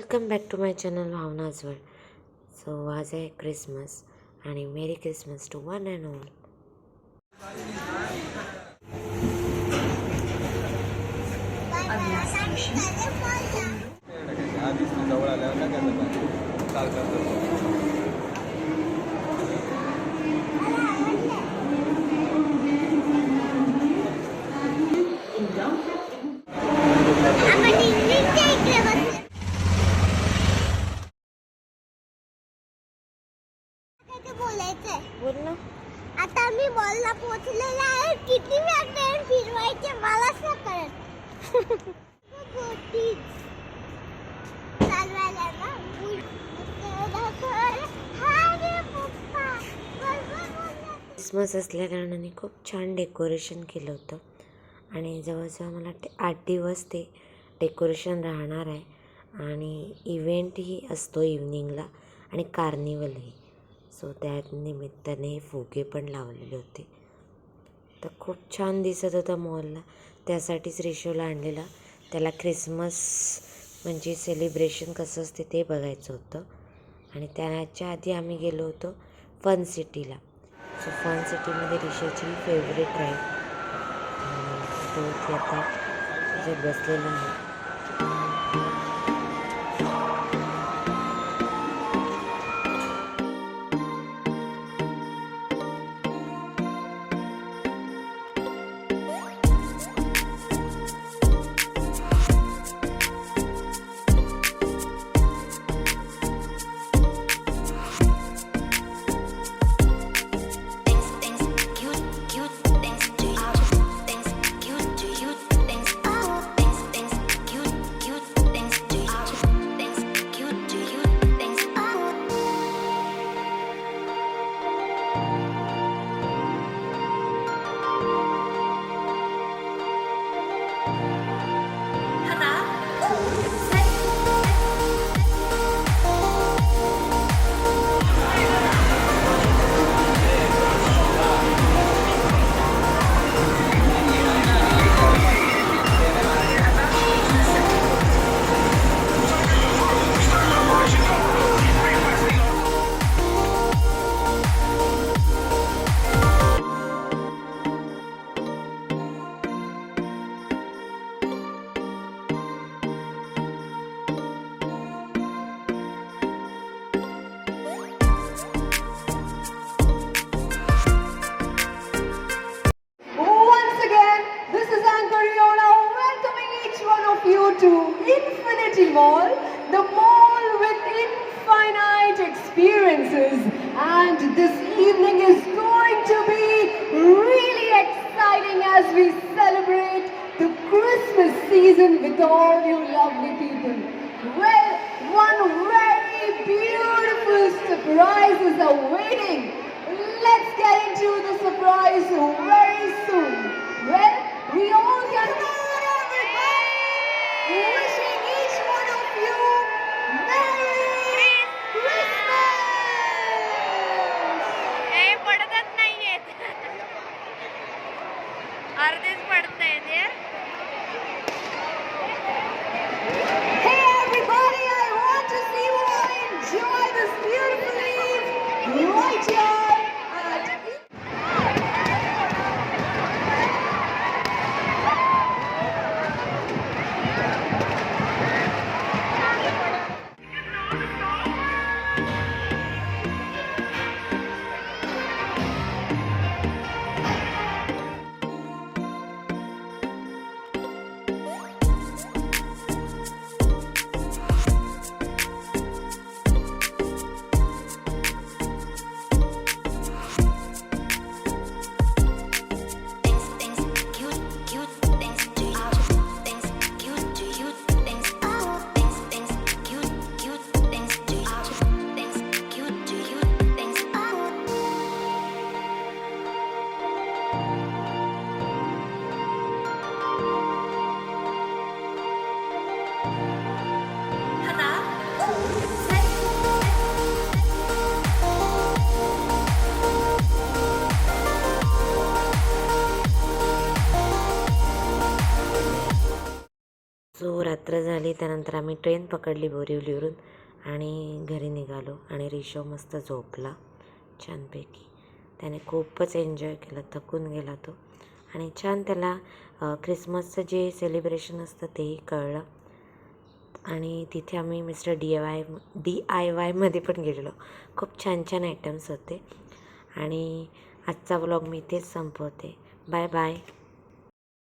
welcome back to my channel Bhavna's world so आज आहे Christmas आणि merry Christmas to one and all आधीच तू जवळ आल्यावर काय करतात चाल करतात ते बोलायचंय बोल ना. आता मी पोहोचलेला आहे. किती वेळ ट्रेन फिरवायचे मलाच कळत. चालवायला ना. क्रिसमस असल्या कारणाने खूप छान डेकोरेशन केलं होतं. आणि जवळजवळ मला आठ दिवस ते डेकोरेशन राहणार आहे. आणि इव्हेंटही असतो इव्हनिंगला आणि कार्निवलही सो त्या निमित्ताने फुगे पण लावलेले होते. तर खूप छान दिसत होता मॉलला त्यासाठीच रेशोला आणलेला. त्याला क्रिसमस म्हणजे सेलिब्रेशन कसं असते ते बघायचं होतं. आणि त्याच्या आधी आम्ही गेलो होतो फन सिटीला सो फन सिटीमध्ये रिशाची फेवरेट राईड तो इथे आता जे बसलेला आहे. Experiences. And this evening is going to be really exciting as we celebrate the Christmas season with all you lovely people. Well, one very beautiful surprise is awaiting. Let's get into the surprise very soon. जो रात्र झाली त्यानंतर आम्ही train पकडली बोरिवलीवरून आणि घरी निघालो आणि रिषव मस्त झोपला छानपैकी. त्याने खूपच एन्जॉय केलं थकून गेला तो. आणि छान त्याला ख्रिसमसचं जे सेलिब्रेशन असतं तेही कळलं. आणि तिथे आम्ही mister D Y D I वायमध्ये पण गेलेलो. खूप छान छान आयटम्स होते. आणि आजचा व्लॉग मी इथेच संपवते. Bye bye.